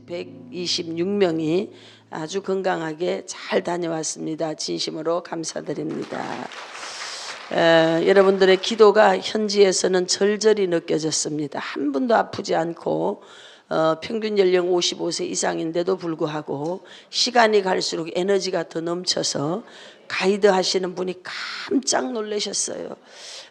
126명이 아주 건강하게 잘 다녀왔습니다. 진심으로 감사드립니다. 에, 여러분들의 기도가 현지에서는 절절히 느껴졌습니다. 한 분도 아프지 않고 어, 평균 연령 55세 이상인데도 불구하고 시간이 갈수록 에너지가 더 넘쳐서 가이드 하시는 분이 깜짝 놀라셨어요.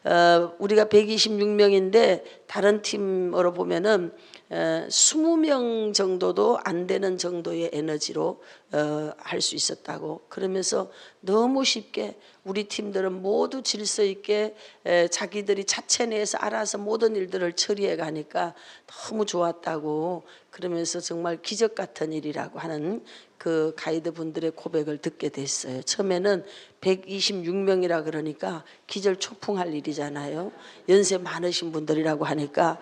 어, 우리가 126명인데 다른 팀으로 보면은 에, 20명 정도도 안 되는 정도의 에너지로 어, 할 수 있었다고 그러면서 너무 쉽게 우리 팀들은 모두 질서 있게 에, 자기들이 자체 내에서 알아서 모든 일들을 처리해 가니까 너무 좋았다고 그러면서 정말 기적 같은 일이라고 하는 그 가이드 분들의 고백을 듣게 됐어요. 처음에는 126명이라 그러니까 기절 초풍할 일이잖아요. 연세 많으신 분들이라고 하니까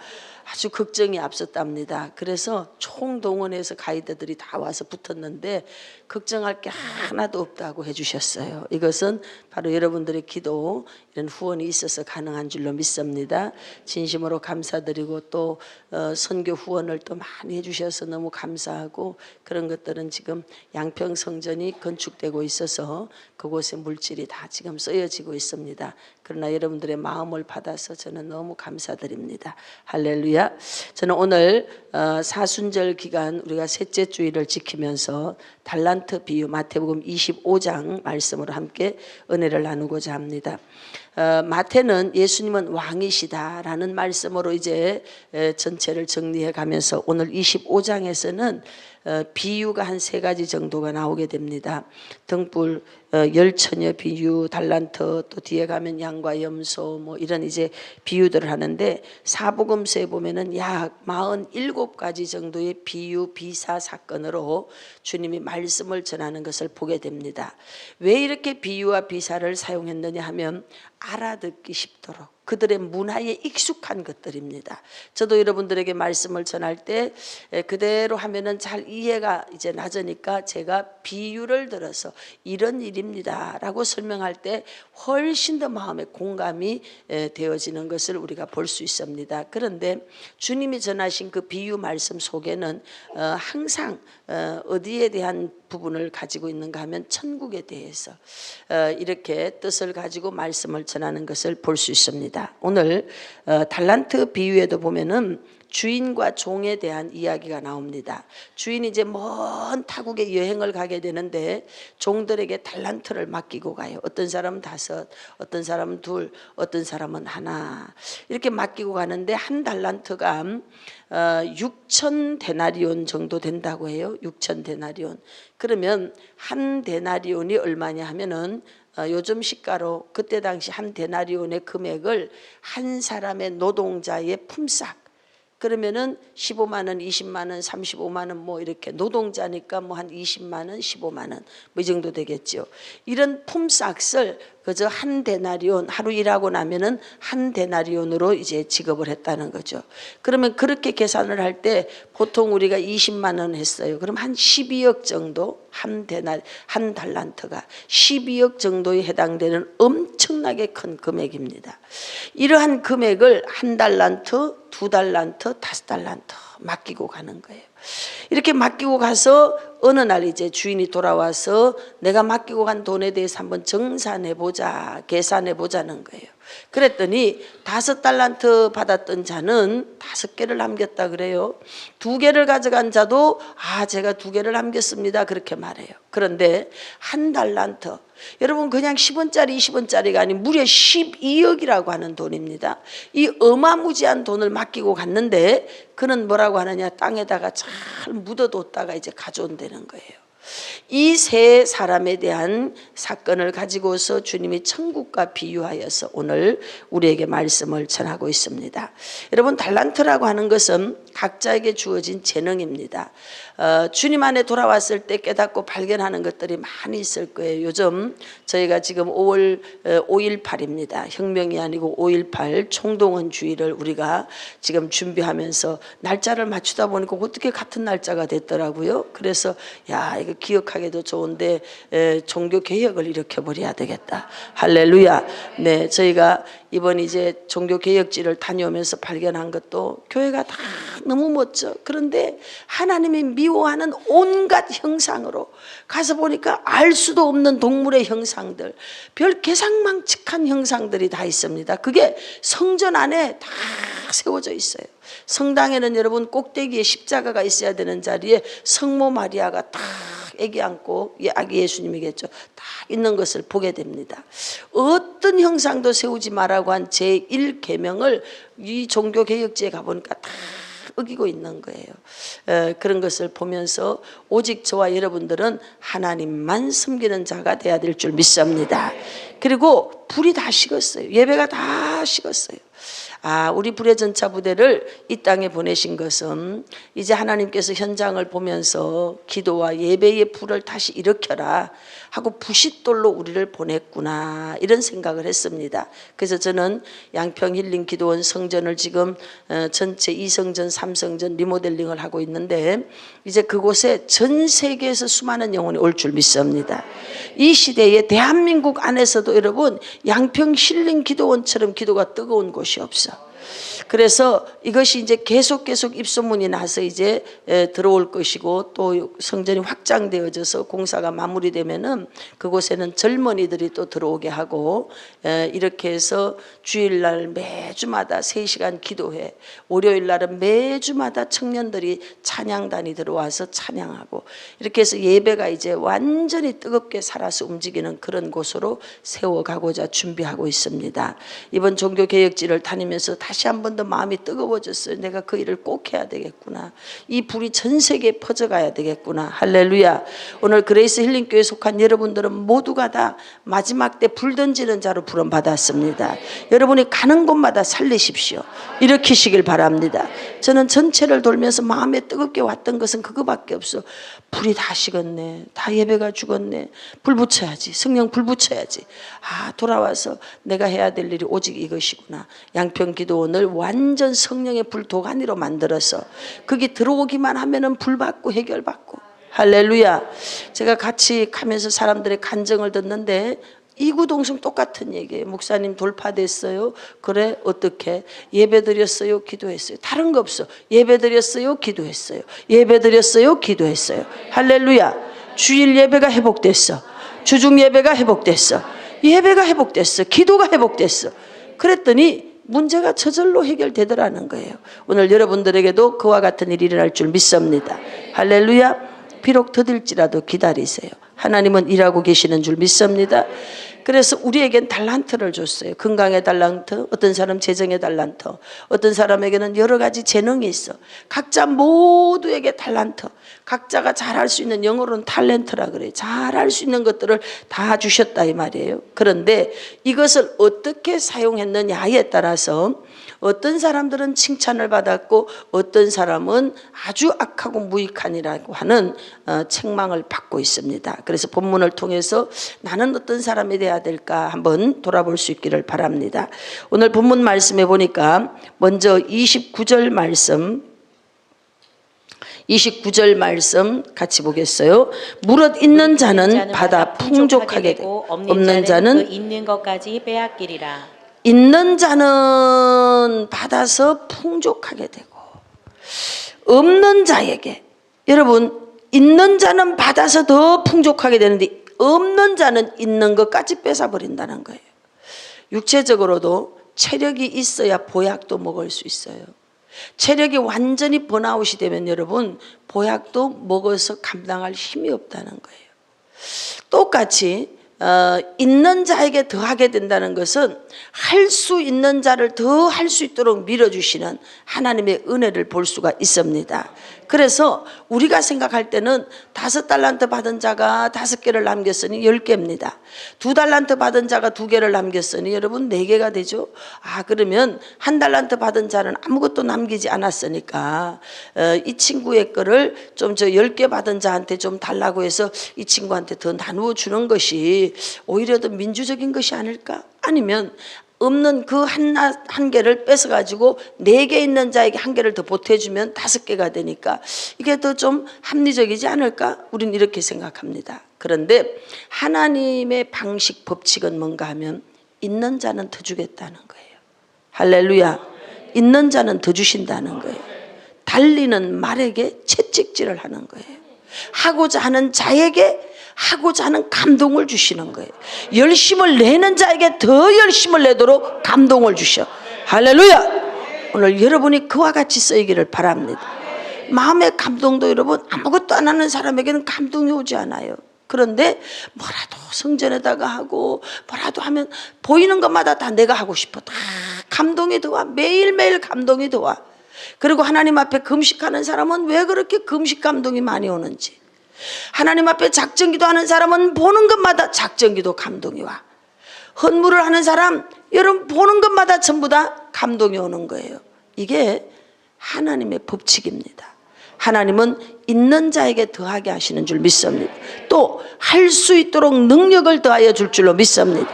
아주 걱정이 앞섰답니다. 그래서 총동원해서 가이드들이 다 와서 붙었는데 걱정할 게 하나도 없다고 해주셨어요. 이것은 바로 여러분들의 기도 이런 후원이 있어서 가능한 줄로 믿습니다. 진심으로 감사드리고 또 어, 선교 후원을 또 많이 해주셔서 너무 감사하고 그런 것들은 지금 양평 성전이 건축되고 있어서 그곳에 물 질이 다 지금 쓰여지고 있습니다. 그러나 여러분들의 마음을 받아서 저는 너무 감사드립니다. 할렐루야. 저는 오늘 어, 사순절 기간 우리가 셋째 주일을 지키면서 달란트 비유 마태복음 25장 말씀으로 함께 은혜를 나누고자 합니다. 어, 마태는 예수님은 왕이시다라는 말씀으로 이제 에, 전체를 정리해 가면서 오늘 25장에서는 어, 비유가 한 세 가지 정도가 나오게 됩니다. 등불, 어, 열처녀 비유, 달란트, 또 뒤에 가면 양과 염소 뭐 이런 이제 비유들을 하는데 사복음서에 보면은 약 47가지 정도의 비유, 비사 사건으로 주님이 말씀을 전하는 것을 보게 됩니다. 왜 이렇게 비유와 비사를 사용했느냐 하면 알아듣기 쉽도록 그들의 문화에 익숙한 것들입니다. 저도 여러분들에게 말씀을 전할 때 에, 그대로 하면은 잘 이해가 이제 낮으니까 제가 비유를 들어서 이런 일입니다라고 설명할 때 훨씬 더 마음에 공감이 에, 되어지는 것을 우리가 볼 수 있습니다. 그런데 주님이 전하신 그 비유 말씀 속에는 어, 항상 어, 어디에 대한 부분을 가지고 있는가 하면 천국에 대해서 어, 이렇게 뜻을 가지고 말씀을 전하는 것을 볼 수 있습니다. 오늘 어, 달란트 비유에도 보면은 주인과 종에 대한 이야기가 나옵니다. 주인이 이제 먼 타국에 여행을 가게 되는데 종들에게 달란트를 맡기고 가요. 어떤 사람은 다섯, 어떤 사람은 둘, 어떤 사람은 하나 이렇게 맡기고 가는데 한 달란트가 어, 6천 데나리온 정도 된다고 해요. 6천 데나리온. 그러면 한 데나리온이 얼마냐 하면은 어, 요즘 시가로 그때 당시 한 데나리온의 금액을 한 사람의 노동자의 품삯 그러면은 15만 원, 20만 원, 35만 원 뭐 이렇게 노동자니까 뭐 한 20만 원, 15만 원 뭐 이 정도 되겠죠. 이런 품삯을 그저 한 데나리온 하루 일하고 나면은 한 데나리온으로 이제 지급을 했다는 거죠. 그러면 그렇게 계산을 할 때 보통 우리가 20만 원 했어요. 그럼 한 12억 정도 한 데나 한 달란트가 12억 정도에 해당되는 엄 청나게 큰 금액입니다. 이러한 금액을 한 달란트, 두 달란트, 다섯 달란트 맡기고 가는 거예요. 이렇게 맡기고 가서 어느 날 이제 주인이 돌아와서 내가 맡기고 간 돈에 대해서 한번 정산해 보자, 계산해 보자는 거예요. 그랬더니 다섯 달란트 받았던 자는 다섯 개를 남겼다 그래요. 두 개를 가져간 자도 아 제가 두 개를 남겼습니다 그렇게 말해요. 그런데 한 달란트 여러분 그냥 10원짜리 20원짜리가 아닌 무려 12억이라고 하는 돈입니다. 이 어마무지한 돈을 맡기고 갔는데 그는 뭐라고 하느냐 땅에다가 잘 묻어뒀다가 이제 가져온다는 거예요. 이 세 사람에 대한 사건을 가지고서 주님이 천국과 비유하여서 오늘 우리에게 말씀을 전하고 있습니다. 여러분 달란트라고 하는 것은 각자에게 주어진 재능입니다. 어, 주님 안에 돌아왔을 때 깨닫고 발견하는 것들이 많이 있을 거예요. 요즘 저희가 지금 5월 5.18입니다. 혁명이 아니고 5.18 총동원 주의를 우리가 지금 준비하면서 날짜를 맞추다 보니까 어떻게 같은 날짜가 됐더라고요. 그래서 야 이거 기억하기도 좋은데 에, 종교 개혁을 일으켜 버려야 되겠다. 할렐루야. 네, 저희가 이번 이제 종교 개혁지를 다녀오면서 발견한 것도 교회가 다 너무 멋져. 그런데 하나님이 미워하는 온갖 형상으로 가서 보니까 알 수도 없는 동물의 형상들, 별 개상망측한 형상들이 다 있습니다. 그게 성전 안에 다 세워져 있어요. 성당에는 여러분 꼭대기에 십자가가 있어야 되는 자리에 성모 마리아가 딱 애기 안고 예, 아기 예수님이겠죠. 딱 있는 것을 보게 됩니다. 어떤 형상도 세우지 말라고 한 제1계명을 이 종교 개혁지에 가보니까 다 어기고 있는 거예요. 에, 그런 것을 보면서 오직 저와 여러분들은 하나님만 섬기는 자가 돼야 될 줄 믿습니다. 그리고 불이 다 식었어요. 예배가 다 식었어요. 아, 우리 불의 전차 부대를 이 땅에 보내신 것은 이제 하나님께서 현장을 보면서 기도와 예배의 불을 다시 일으켜라 하고 부싯돌로 우리를 보냈구나 이런 생각을 했습니다. 그래서 저는 양평 힐링 기도원 성전을 지금 어, 전체 2성전, 3성전 리모델링을 하고 있는데 이제 그곳에 전 세계에서 수많은 영혼이 올 줄 믿습니다. 이 시대에 대한민국 안에서도 여러분 양평 힐링 기도원처럼 기도가 뜨거운 곳이 없어. 그래서 이것이 이제 계속 계속 입소문이 나서 이제 에, 들어올 것이고 또 성전이 확장되어져서 공사가 마무리되면은 그곳에는 젊은이들이 또 들어오게 하고 에, 이렇게 해서 주일날 매주마다 3시간 기도회 월요일 날은 매주마다 청년들이 찬양단이 들어와서 찬양하고 이렇게 해서 예배가 이제 완전히 뜨겁게 살아서 움직이는 그런 곳으로 세워가고자 준비하고 있습니다. 이번 종교개혁지를 다니면서 다시 한번 더 마음이 뜨거워졌어요. 내가 그 일을 꼭 해야 되겠구나. 이 불이 전 세계에 퍼져가야 되겠구나. 할렐루야. 오늘 그레이스 힐링교회 속한 여러분들은 모두가 다 마지막 때 불 던지는 자로 부름 받았습니다. 여러분이 가는 곳마다 살리십시오. 일으키시길 바랍니다. 저는 전체를 돌면서 마음에 뜨겁게 왔던 것은 그거밖에 없어. 불이 다 식었네. 다 예배가 죽었네. 불 붙여야지. 성령 불 붙여야지. 아, 돌아와서 내가 해야 될 일이 오직 이것이구나. 양평 기도원을 완전 성령의 불 도가니로 만들어서 거기 들어오기만 하면은 불 받고 해결 받고. 할렐루야. 제가 같이 가면서 사람들의 간증을 듣는데 이구동성 똑같은 얘기예요. 목사님 돌파됐어요. 그래 어떻게 예배 드렸어요. 기도했어요. 다른 거 없어. 예배 드렸어요. 기도했어요. 예배 드렸어요. 기도했어요. 할렐루야. 주일 예배가 회복됐어. 주중 예배가 회복됐어. 예배가 회복됐어. 기도가 회복됐어. 그랬더니 문제가 저절로 해결되더라는 거예요. 오늘 여러분들에게도 그와 같은 일이 일어날 줄 믿습니다. 할렐루야. 비록 더딜지라도 기다리세요. 하나님은 일하고 계시는 줄 믿습니다. 그래서 우리에겐 달란트를 줬어요. 건강의 달란트, 어떤 사람 재정의 달란트, 어떤 사람에게는 여러 가지 재능이 있어. 각자 모두에게 달란트, 각자가 잘할 수 있는 영어로는 탤런트라 그래요. 잘할 수 있는 것들을 다 주셨다 이 말이에요. 그런데 이것을 어떻게 사용했느냐에 따라서 어떤 사람들은 칭찬을 받았고 어떤 사람은 아주 악하고 무익한이라고 하는 어, 책망을 받고 있습니다. 그래서 본문을 통해서 나는 어떤 사람이 돼야 될까 한번 돌아볼 수 있기를 바랍니다. 오늘 본문 말씀에 보니까 먼저 29절 말씀 29절 말씀 같이 보겠어요. 무릇 있는 자는 받아 풍족하게 되고 없는 자는 그 있는 것까지 빼앗기리라. 있는 자는 받아서 풍족하게 되고 없는 자에게 여러분 있는 자는 받아서 더 풍족하게 되는데 없는 자는 있는 것까지 뺏어 버린다는 거예요. 육체적으로도 체력이 있어야 보약도 먹을 수 있어요. 체력이 완전히 번아웃이 되면 여러분 보약도 먹어서 감당할 힘이 없다는 거예요. 똑같이 어, 있는 자에게 더하게 된다는 것은 할 수 있는 자를 더 할 수 있도록 밀어주시는 하나님의 은혜를 볼 수가 있습니다. 그래서 우리가 생각할 때는 다섯 달란트 받은 자가 다섯 개를 남겼으니 열 개입니다. 두 달란트 받은 자가 두 개를 남겼으니 여러분 네 개가 되죠. 아 그러면 한 달란트 받은 자는 아무것도 남기지 않았으니까 어, 이 친구의 거를 좀 저 열 개 받은 자한테 좀 달라고 해서 이 친구한테 더 나누어 주는 것이 오히려 더 민주적인 것이 아닐까? 아니면 없는 그한한 개를 뺏어 가지고 네 개 있는 자에게 한 개를 더 보태주면 다섯 개가 되니까 이게 더 좀 합리적이지 않을까? 우리는 이렇게 생각합니다. 그런데 하나님의 방식 법칙은 뭔가 하면 있는 자는 더 주겠다는 거예요. 할렐루야. 있는 자는 더 주신다는 거예요. 달리는 말에게 채찍질을 하는 거예요. 하고자 하는 자에게 하고자 하는 감동을 주시는 거예요. 열심을 내는 자에게 더 열심을 내도록 감동을 주셔. 할렐루야. 오늘 여러분이 그와 같이 쓰이기를 바랍니다. 마음의 감동도 여러분 아무것도 안 하는 사람에게는 감동이 오지 않아요. 그런데 뭐라도 성전에다가 하고 뭐라도 하면 보이는 것마다 다 내가 하고 싶어. 다 감동이 더와 매일매일 감동이 더와. 그리고 하나님 앞에 금식하는 사람은 왜 그렇게 금식 감동이 많이 오는지. 하나님 앞에 작정기도 하는 사람은 보는 것마다 작정기도 감동이 와. 헌물을 하는 사람 여러분 보는 것마다 전부 다 감동이 오는 거예요. 이게 하나님의 법칙입니다. 하나님은 있는 자에게 더하게 하시는 줄 믿습니다. 또 할 수 있도록 능력을 더하여 줄 줄로 믿습니다.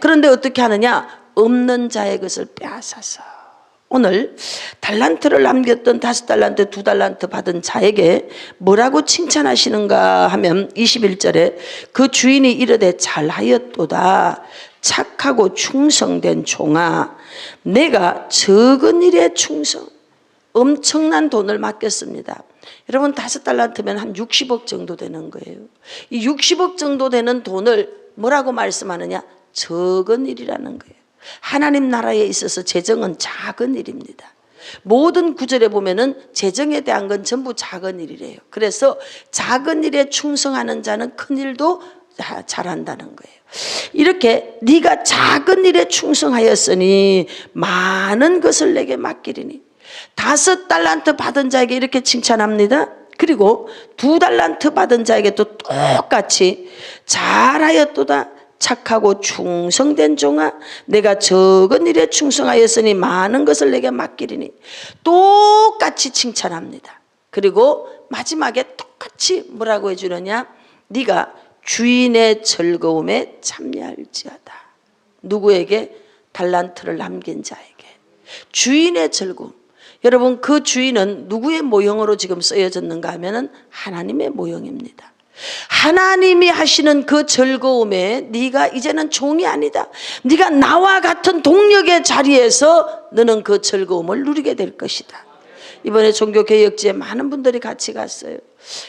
그런데 어떻게 하느냐? 없는 자의 것을 빼앗아서 오늘 달란트를 남겼던 다섯 달란트, 두 달란트 받은 자에게 뭐라고 칭찬하시는가 하면 21절에 그 주인이 이르되 잘하였도다 착하고 충성된 종아 내가 적은 일에 충성 엄청난 돈을 맡겼습니다. 여러분 다섯 달란트면 한 60억 정도 되는 거예요. 이 60억 정도 되는 돈을 뭐라고 말씀하느냐? 적은 일이라는 거예요. 하나님 나라에 있어서 재정은 작은 일입니다. 모든 구절에 보면은 재정에 대한 건 전부 작은 일이래요. 그래서 작은 일에 충성하는 자는 큰 일도 다 잘한다는 거예요. 이렇게 네가 작은 일에 충성하였으니 많은 것을 내게 맡기리니 다섯 달란트 받은 자에게 이렇게 칭찬합니다. 그리고 두 달란트 받은 자에게 또 똑같이 잘하였도다 착하고 충성된 종아 내가 적은 일에 충성하였으니 많은 것을 내게 맡기리니 똑같이 칭찬합니다. 그리고 마지막에 똑같이 뭐라고 해주느냐 네가 주인의 즐거움에 참여할지어다. 누구에게 달란트를 남긴 자에게 주인의 즐거움. 여러분 그 주인은 누구의 모형으로 지금 쓰여졌는가 하면은 하나님의 모형입니다. 하나님이 하시는 그 즐거움에 네가 이제는 종이 아니다. 네가 나와 같은 동력의 자리에서 너는 그 즐거움을 누리게 될 것이다. 이번에 종교개혁지에 많은 분들이 같이 갔어요.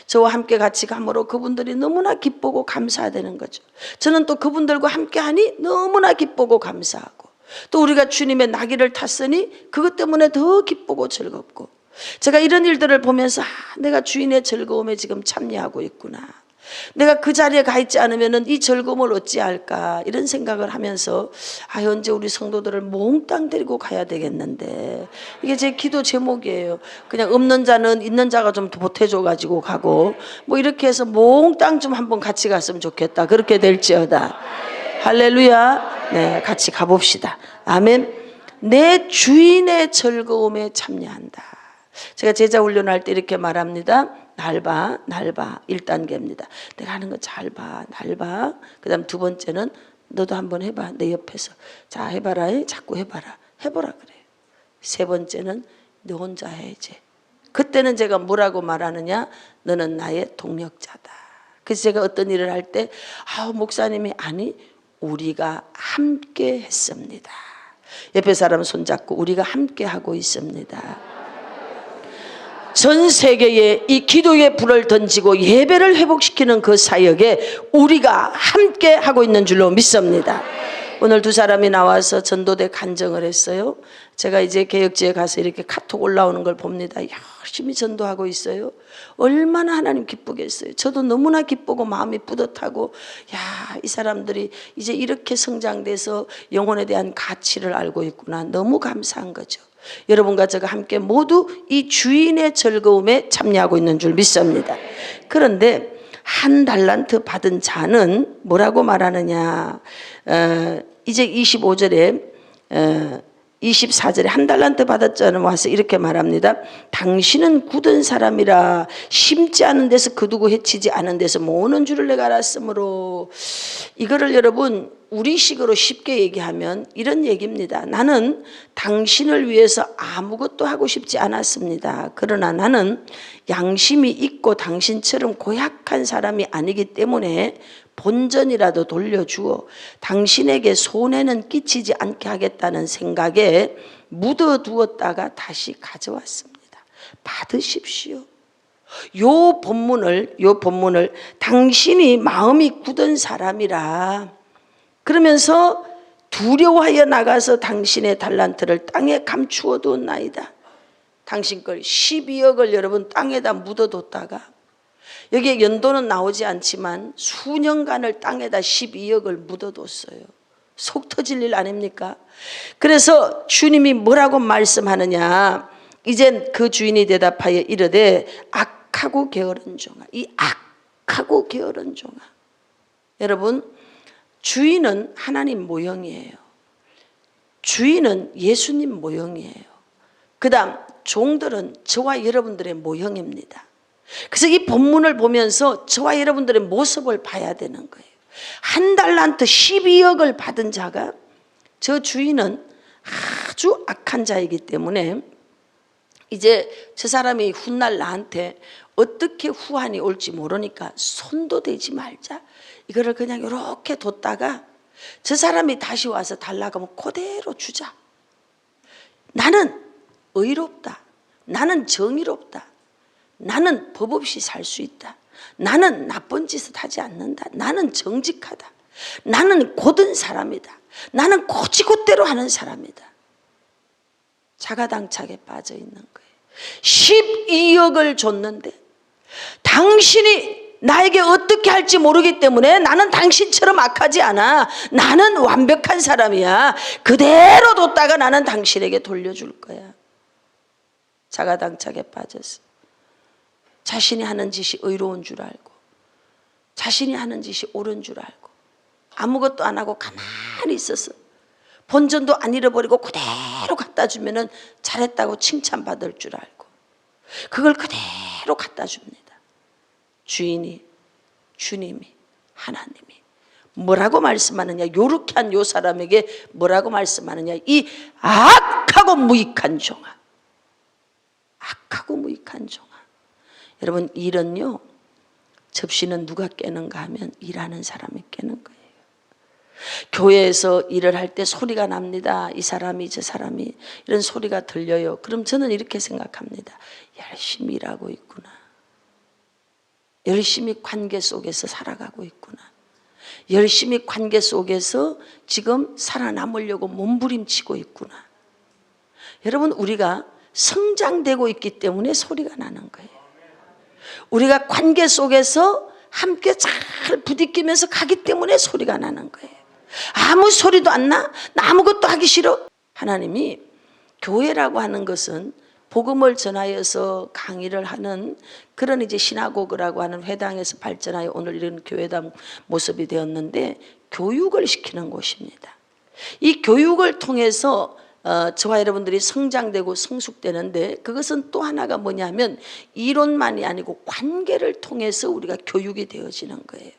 저와 함께 같이 감으로 그분들이 너무나 기쁘고 감사되는 거죠. 저는 또 그분들과 함께 하니 너무나 기쁘고 감사하고 또 우리가 주님의 나귀를 탔으니 그것 때문에 더 기쁘고 즐겁고 제가 이런 일들을 보면서 아, 내가 주인의 즐거움에 지금 참여하고 있구나. 내가 그 자리에 가 있지 않으면 이 즐거움을 어찌할까 이런 생각을 하면서 아 언제 우리 성도들을 몽땅 데리고 가야 되겠는데 이게 제 기도 제목이에요. 그냥 없는 자는 있는 자가 좀 보태줘 가지고 가고 뭐 이렇게 해서 몽땅 좀 한번 같이 갔으면 좋겠다. 그렇게 될지어다. 할렐루야. 네, 같이 가봅시다. 아멘. 내 주인의 즐거움에 참여한다. 제가 제자 훈련할 때 이렇게 말합니다. 날 봐, 날 봐. 1단계입니다. 내가 하는 거 잘 봐, 날 봐. 그 다음 두 번째는 너도 한번 해봐. 내 옆에서. 자, 해봐라. 자꾸 해봐라. 해보라 그래요. 세 번째는 너 혼자 해, 이제. 그때는 제가 뭐라고 말하느냐? 너는 나의 동력자다. 그래서 제가 어떤 일을 할 때, 아 목사님이, 아니, 우리가 함께 했습니다. 옆에 사람 손잡고 우리가 함께 하고 있습니다. 전 세계에 이 기도의 불을 던지고 예배를 회복시키는 그 사역에 우리가 함께 하고 있는 줄로 믿습니다. 오늘 두 사람이 나와서 전도대 간정을 했어요. 제가 이제 개혁지에 가서 이렇게 카톡 올라오는 걸 봅니다. 열심히 전도하고 있어요. 얼마나 하나님 기쁘겠어요. 저도 너무나 기쁘고 마음이 뿌듯하고, 야, 이 사람들이 이제 이렇게 성장돼서 영혼에 대한 가치를 알고 있구나. 너무 감사한 거죠. 여러분과 제가 함께 모두 이 주인의 즐거움에 참여하고 있는 줄 믿습니다. 그런데 한 달란트 받은 자는 뭐라고 말하느냐? 어, 이제 25절에 어, 24절에 한 달란트 받았자는 와서 이렇게 말합니다. 당신은 굳은 사람이라 심지 않은 데서 거두고 해치지 않은 데서 모으는 줄을 내가 알았으므로 이거를 여러분 우리식으로 쉽게 얘기하면 이런 얘기입니다. 나는 당신을 위해서 아무것도 하고 싶지 않았습니다. 그러나 나는 양심이 있고 당신처럼 고약한 사람이 아니기 때문에 본전이라도 돌려주어 당신에게 손해는 끼치지 않게 하겠다는 생각에 묻어두었다가 다시 가져왔습니다. 받으십시오. 요 본문을 요 본문을 당신이 마음이 굳은 사람이라 그러면서 두려워하여 나가서 당신의 달란트를 땅에 감추어 두었나이다. 당신 걸 12억을 여러분 땅에다 묻어뒀다가 여기에 연도는 나오지 않지만 수년간을 땅에다 12억을 묻어뒀어요. 속 터질 일 아닙니까? 그래서 주님이 뭐라고 말씀하느냐? 이젠 그 주인이 대답하여 이르되 악하고 게으른 종아. 이 악하고 게으른 종아. 여러분 주인은 하나님 모형이에요. 주인은 예수님 모형이에요. 그 다음 종들은 저와 여러분들의 모형입니다. 그래서 이 본문을 보면서 저와 여러분들의 모습을 봐야 되는 거예요. 한 달란트 12억을 받은 자가 저 주인은 아주 악한 자이기 때문에 이제 저 사람이 훗날 나한테 어떻게 후한이 올지 모르니까 손도 대지 말자. 이거를 그냥 이렇게 뒀다가 저 사람이 다시 와서 달라고 하면 그대로 주자. 나는 의롭다. 나는 정의롭다. 나는 법 없이 살 수 있다. 나는 나쁜 짓을 하지 않는다. 나는 정직하다. 나는 고든 사람이다. 나는 고지고대로 하는 사람이다. 자가당착에 빠져 있는 거예요. 12억을 줬는데 당신이 나에게 어떻게 할지 모르기 때문에 나는 당신처럼 악하지 않아. 나는 완벽한 사람이야. 그대로 뒀다가 나는 당신에게 돌려줄 거야. 자가당착에 빠졌어. 자신이 하는 짓이 의로운 줄 알고, 자신이 하는 짓이 옳은 줄 알고, 아무것도 안 하고 가만히 있어서 본전도 안 잃어버리고 그대로 갖다 주면은 잘했다고 칭찬받을 줄 알고, 그걸 그대로 갖다 줍니다. 주인이, 주님이, 하나님이. 뭐라고 말씀하느냐? 요렇게 한 요 사람에게 뭐라고 말씀하느냐? 이 악하고 무익한 종아. 악하고 무익한 종아. 여러분 일은요 접시는 누가 깨는가 하면 일하는 사람이 깨는 거예요. 교회에서 일을 할 때 소리가 납니다. 이 사람이 저 사람이 이런 소리가 들려요. 그럼 저는 이렇게 생각합니다. 열심히 일하고 있구나. 열심히 관계 속에서 살아가고 있구나. 열심히 관계 속에서 지금 살아남으려고 몸부림치고 있구나. 여러분 우리가 성장되고 있기 때문에 소리가 나는 거예요. 우리가 관계 속에서 함께 잘 부딪히면서 가기 때문에 소리가 나는 거예요. 아무 소리도 안 나? 나 아무것도 하기 싫어? 하나님이 교회라고 하는 것은 복음을 전하여서 강의를 하는 그런 이제 시나고그라고 하는 회당에서 발전하여 오늘 이런 교회당 모습이 되었는데 교육을 시키는 곳입니다. 이 교육을 통해서 어, 저와 여러분들이 성장되고 성숙되는데 그것은 또 하나가 뭐냐면 이론만이 아니고 관계를 통해서 우리가 교육이 되어지는 거예요.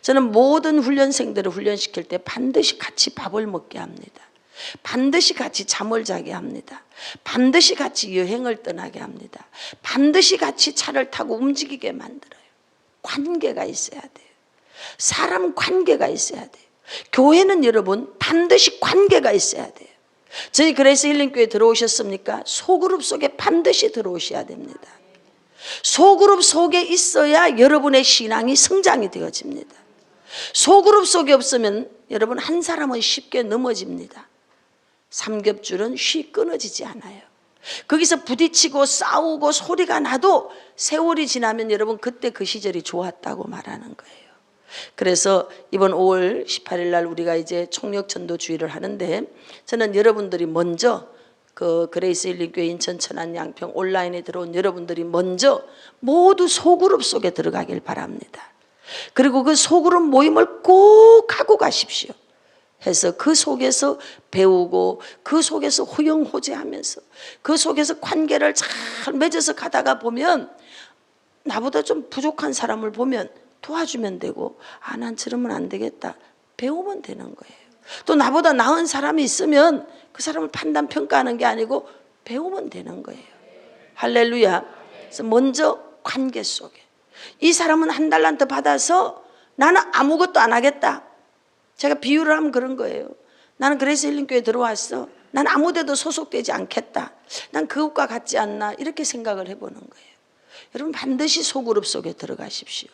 저는 모든 훈련생들을 훈련시킬 때 반드시 같이 밥을 먹게 합니다. 반드시 같이 잠을 자게 합니다. 반드시 같이 여행을 떠나게 합니다. 반드시 같이 차를 타고 움직이게 만들어요. 관계가 있어야 돼요. 사람 관계가 있어야 돼요. 교회는 여러분 반드시 관계가 있어야 돼요. 저희 그레이스 힐링교회 들어오셨습니까? 소그룹 속에 반드시 들어오셔야 됩니다. 소그룹 속에 있어야 여러분의 신앙이 성장이 되어집니다. 소그룹 속에 없으면 여러분 한 사람은 쉽게 넘어집니다. 삼겹줄은 쉽 끊어지지 않아요. 거기서 부딪히고 싸우고 소리가 나도 세월이 지나면 여러분 그때 그 시절이 좋았다고 말하는 거예요. 그래서 이번 5월 18일 날 우리가 이제 총력 전도 주의를 하는데 저는 여러분들이 먼저 그 그레이스 힐링교회 인천 천안 양평 온라인에 들어온 여러분들이 먼저 모두 소그룹 속에 들어가길 바랍니다. 그리고 그 소그룹 모임을 꼭 하고 가십시오. 해서 그 속에서 배우고 그 속에서 호영호재하면서 그 속에서 관계를 잘 맺어서 가다가 보면 나보다 좀 부족한 사람을 보면 도와주면 되고 아 난 저러면 안 되겠다 배우면 되는 거예요. 또 나보다 나은 사람이 있으면 그 사람을 판단 평가하는 게 아니고 배우면 되는 거예요. 할렐루야. 그래서 먼저 관계 속에 이 사람은 한 달란트 받아서 나는 아무것도 안 하겠다. 제가 비유를 하면 그런 거예요. 나는 그래서 힐링교회 들어왔어. 난 아무데도 소속되지 않겠다. 난 그것과 같지 않나 이렇게 생각을 해보는 거예요. 여러분 반드시 소그룹 속에 들어가십시오.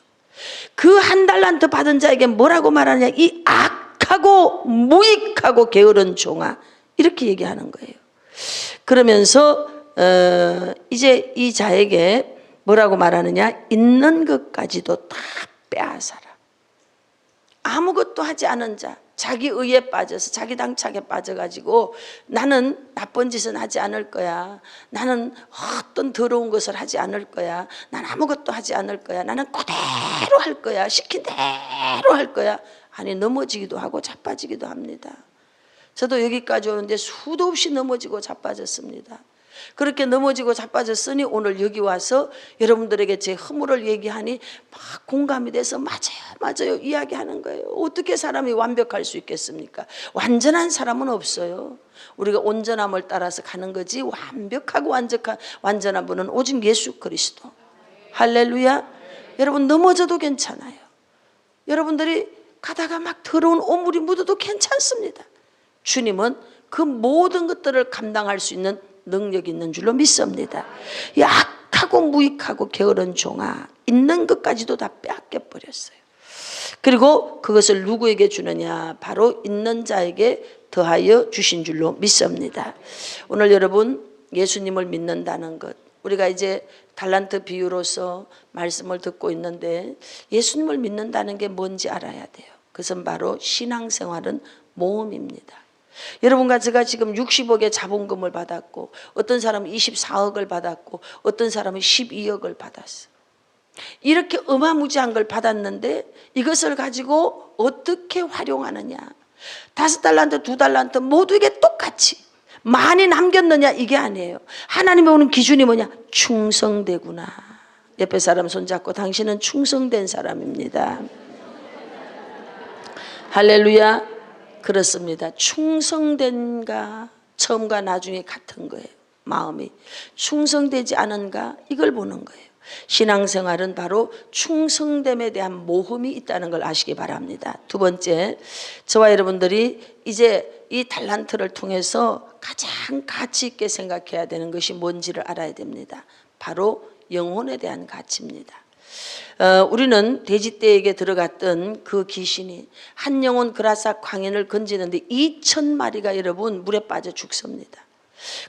그 한 달란트 받은 자에게 뭐라고 말하느냐? 이 악하고 무익하고 게으른 종아 이렇게 얘기하는 거예요. 그러면서 어, 이제 이 자에게 뭐라고 말하느냐? 있는 것까지도 다 빼앗아라. 아무것도 하지 않은 자, 자기 의에 빠져서 자기 당착에 빠져가지고 나는 나쁜 짓은 하지 않을 거야. 나는 어떤 더러운 것을 하지 않을 거야. 난 아무것도 하지 않을 거야. 나는 그대로 할 거야. 시킨 대로 할 거야. 아니 넘어지기도 하고 자빠지기도 합니다. 저도 여기까지 오는데 수도 없이 넘어지고 자빠졌습니다. 그렇게 넘어지고 자빠졌으니 오늘 여기 와서 여러분들에게 제 허물을 얘기하니 막 공감이 돼서 맞아요, 맞아요 이야기하는 거예요. 어떻게 사람이 완벽할 수 있겠습니까? 완전한 사람은 없어요. 우리가 온전함을 따라서 가는 거지 완벽하고 완전한 완전한 분은 오직 예수 그리스도. 할렐루야. 여러분 넘어져도 괜찮아요. 여러분들이 가다가 막 더러운 오물이 묻어도 괜찮습니다. 주님은 그 모든 것들을 감당할 수 있는 능력이 있는 줄로 믿습니다. 이 악하고 무익하고 게으른 종아 있는 것까지도 다 빼앗겨 버렸어요. 그리고 그것을 누구에게 주느냐? 바로 있는 자에게 더하여 주신 줄로 믿습니다. 오늘 여러분 예수님을 믿는다는 것 우리가 이제 달란트 비유로서 말씀을 듣고 있는데 예수님을 믿는다는 게 뭔지 알아야 돼요. 그것은 바로 신앙생활은 모험입니다. 여러분과 제가 지금 60억의 자본금을 받았고 어떤 사람은 24억을 받았고 어떤 사람은 12억을 받았어. 이렇게 어마무지한 걸 받았는데 이것을 가지고 어떻게 활용하느냐. 다섯 달란트, 두 달란트 모두에게 똑같이 많이 남겼느냐 이게 아니에요. 하나님이 오는 기준이 뭐냐? 충성되구나. 옆에 사람 손잡고 당신은 충성된 사람입니다. 할렐루야. 그렇습니다. 충성된가 처음과 나중에 같은 거예요. 마음이 충성되지 않은가 이걸 보는 거예요. 신앙생활은 바로 충성됨에 대한 모험이 있다는 걸 아시기 바랍니다. 두 번째, 저와 여러분들이 이제 이 달란트를 통해서 가장 가치 있게 생각해야 되는 것이 뭔지를 알아야 됩니다. 바로 영혼에 대한 가치입니다. 어, 우리는 돼지떼에게 들어갔던 그 귀신이 한 영혼 그라사 광인을 건지는데 2천 마리가 여러분 물에 빠져 죽습니다.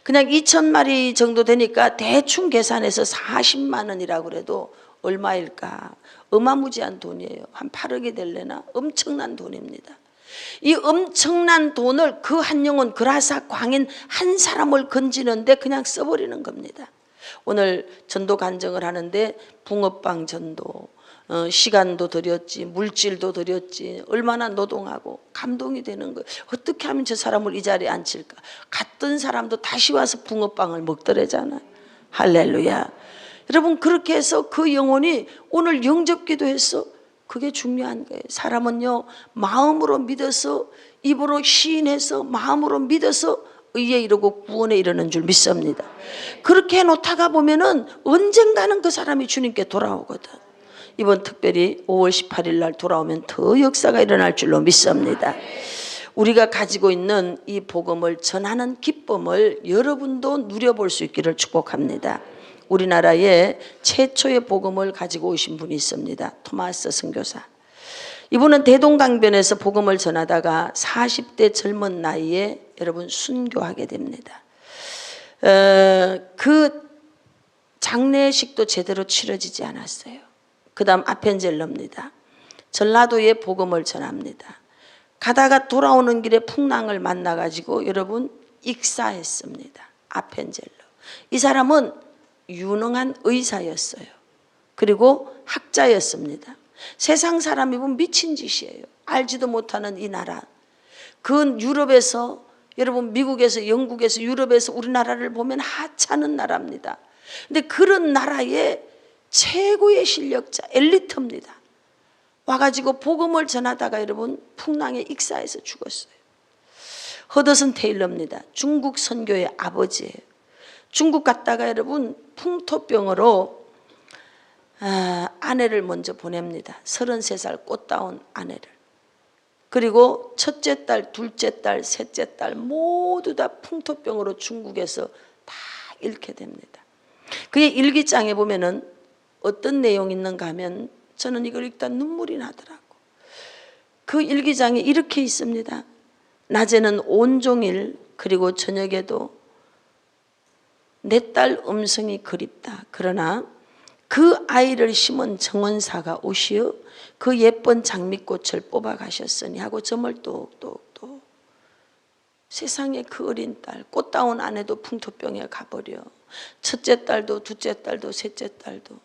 그냥 2천 마리 정도 되니까 대충 계산해서 40만 원이라고 그래도 얼마일까? 어마무지한 돈이에요. 한 8억이 될래나? 엄청난 돈입니다. 이 엄청난 돈을 그 한 영혼 그라사 광인 한 사람을 건지는데 그냥 써버리는 겁니다. 오늘 전도 간증을 하는데 붕어빵 전도 어, 시간도 들였지 물질도 들였지 얼마나 노동하고 감동이 되는 거예요. 어떻게 하면 저 사람을 이 자리에 앉힐까? 갔던 사람도 다시 와서 붕어빵을 먹더래잖아요. 할렐루야. 여러분 그렇게 해서 그 영혼이 오늘 영접기도 했어. 그게 중요한 거예요. 사람은요 마음으로 믿어서 입으로 시인해서 마음으로 믿어서 의에 이르고 구원에 이르는 줄 믿습니다. 그렇게 해놓다가 보면은 언젠가는 그 사람이 주님께 돌아오거든. 이번 특별히 5월 18일 날 돌아오면 더 역사가 일어날 줄로 믿습니다. 우리가 가지고 있는 이 복음을 전하는 기쁨을 여러분도 누려볼 수 있기를 축복합니다. 우리나라에 최초의 복음을 가지고 오신 분이 있습니다. 토마스 선교사. 이분은 대동강변에서 복음을 전하다가 40대 젊은 나이에 여러분 순교하게 됩니다. 어, 그 장례식도 제대로 치러지지 않았어요. 그 다음 아펜젤러입니다. 전라도에 복음을 전합니다. 가다가 돌아오는 길에 풍랑을 만나가지고 여러분 익사했습니다. 아펜젤러. 이 사람은 유능한 의사였어요. 그리고 학자였습니다. 세상 사람이 보면 미친 짓이에요. 알지도 못하는 이 나라. 그 유럽에서 여러분 미국에서 영국에서 유럽에서 우리나라를 보면 하찮은 나라입니다. 근데 그런 나라의 최고의 실력자 엘리트입니다. 와가지고 복음을 전하다가 여러분 풍랑에 익사해서 죽었어요. 허더슨 테일러입니다. 중국 선교의 아버지예요. 중국 갔다가 여러분 풍토병으로 아, 아내를 먼저 보냅니다. 33살 꽃다운 아내를. 그리고 첫째 딸, 둘째 딸, 셋째 딸 모두 다 풍토병으로 중국에서 다 잃게 됩니다. 그의 일기장에 보면은 어떤 내용이 있는가 하면 저는 이걸 읽다 눈물이 나더라고. 그 일기장에 이렇게 있습니다. 낮에는 온종일 그리고 저녁에도 내 딸 음성이 그립다. 그러나 그 아이를 심은 정원사가 오시어 그 예쁜 장미꽃을 뽑아 가셨으니 하고 점을 똑똑똑 세상에 그 어린 딸 꽃다운 아내도 풍토병에 가버려 첫째 딸도 둘째 딸도 셋째 딸도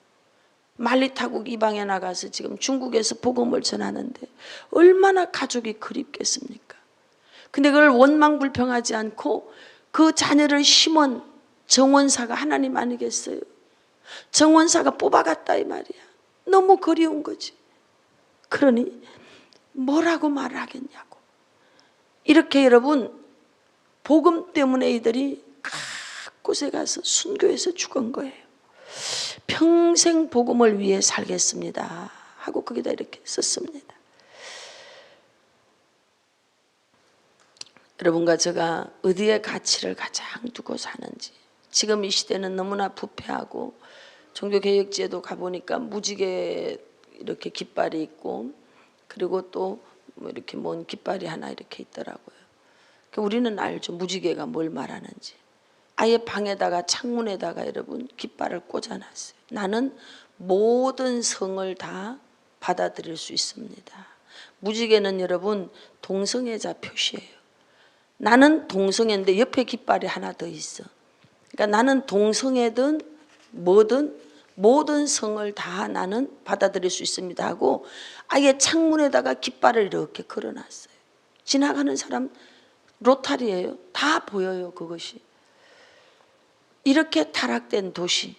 말리타국 이방에 나가서 지금 중국에서 복음을 전하는데 얼마나 가족이 그립겠습니까? 근데 그걸 원망불평하지 않고 그 자녀를 심은 정원사가 하나님 아니겠어요? 정원사가 뽑아갔다 이 말이야. 너무 그리운 거지. 그러니 뭐라고 말을 하겠냐고. 이렇게 여러분 복음 때문에 이들이 각 곳에 가서 순교해서 죽은 거예요. 평생 복음을 위해 살겠습니다. 하고 거기다 이렇게 썼습니다. 여러분과 제가 어디에 가치를 가장 두고 사는지 지금 이 시대는 너무나 부패하고 종교개혁지에도 가보니까 무지개 이렇게 깃발이 있고 그리고 또 뭐 이렇게 먼 깃발이 하나 이렇게 있더라고요. 그 우리는 알죠 무지개가 뭘 말하는지. 아예 방에다가 창문에다가 여러분 깃발을 꽂아놨어요. 나는 모든 성을 다 받아들일 수 있습니다. 무지개는 여러분 동성애자 표시예요. 나는 동성애인데 옆에 깃발이 하나 더 있어. 그러니까 나는 동성애든 뭐든 모든 성을 다 나는 받아들일 수 있습니다 하고 아예 창문에다가 깃발을 이렇게 걸어놨어요. 지나가는 사람 로타리예요. 다 보여요 그것이. 이렇게 타락된 도시.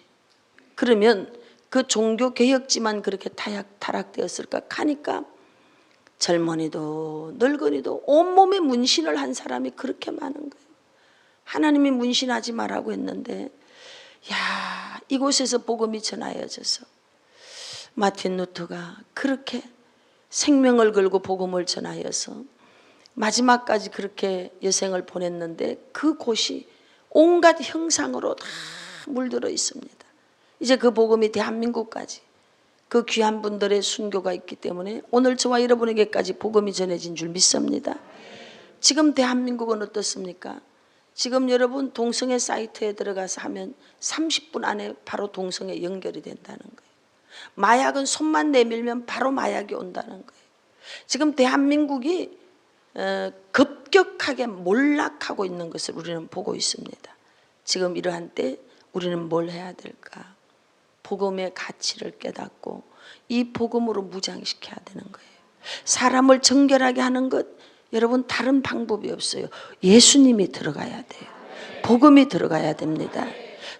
그러면 그 종교 개혁지만 그렇게 타락, 타락되었을까 하니까 젊은이도 늙은이도 온몸에 문신을 한 사람이 그렇게 많은 거예요. 하나님이 문신하지 말라고 했는데 야 이곳에서 복음이 전하여져서 마틴 루터가 그렇게 생명을 걸고 복음을 전하여서 마지막까지 그렇게 여생을 보냈는데 그 곳이 온갖 형상으로 다 물들어 있습니다. 이제 그 복음이 대한민국까지 그 귀한 분들의 순교가 있기 때문에 오늘 저와 여러분에게까지 복음이 전해진 줄 믿습니다. 지금 대한민국은 어떻습니까? 지금 여러분 동성애 사이트에 들어가서 하면 30분 안에 바로 동성애 연결이 된다는 거예요. 마약은 손만 내밀면 바로 마약이 온다는 거예요. 지금 대한민국이 어, 급격하게 몰락하고 있는 것을 우리는 보고 있습니다. 지금 이러한 때 우리는 뭘 해야 될까? 복음의 가치를 깨닫고 이 복음으로 무장시켜야 되는 거예요. 사람을 정결하게 하는 것 여러분 다른 방법이 없어요. 예수님이 들어가야 돼요. 복음이 들어가야 됩니다.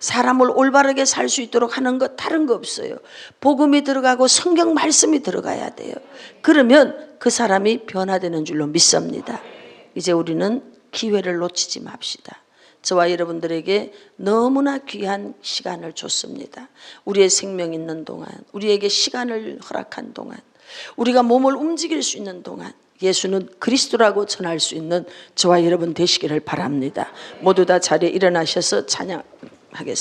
사람을 올바르게 살 수 있도록 하는 것 다른 거 없어요. 복음이 들어가고 성경 말씀이 들어가야 돼요. 그러면 그 사람이 변화되는 줄로 믿습니다. 이제 우리는 기회를 놓치지 맙시다. 저와 여러분들에게 너무나 귀한 시간을 줬습니다. 우리의 생명 있는 동안, 우리에게 시간을 허락한 동안, 우리가 몸을 움직일 수 있는 동안 예수는 그리스도라고 전할 수 있는 저와 여러분 되시기를 바랍니다. 모두 다 자리에 일어나셔서 찬양하겠습니다.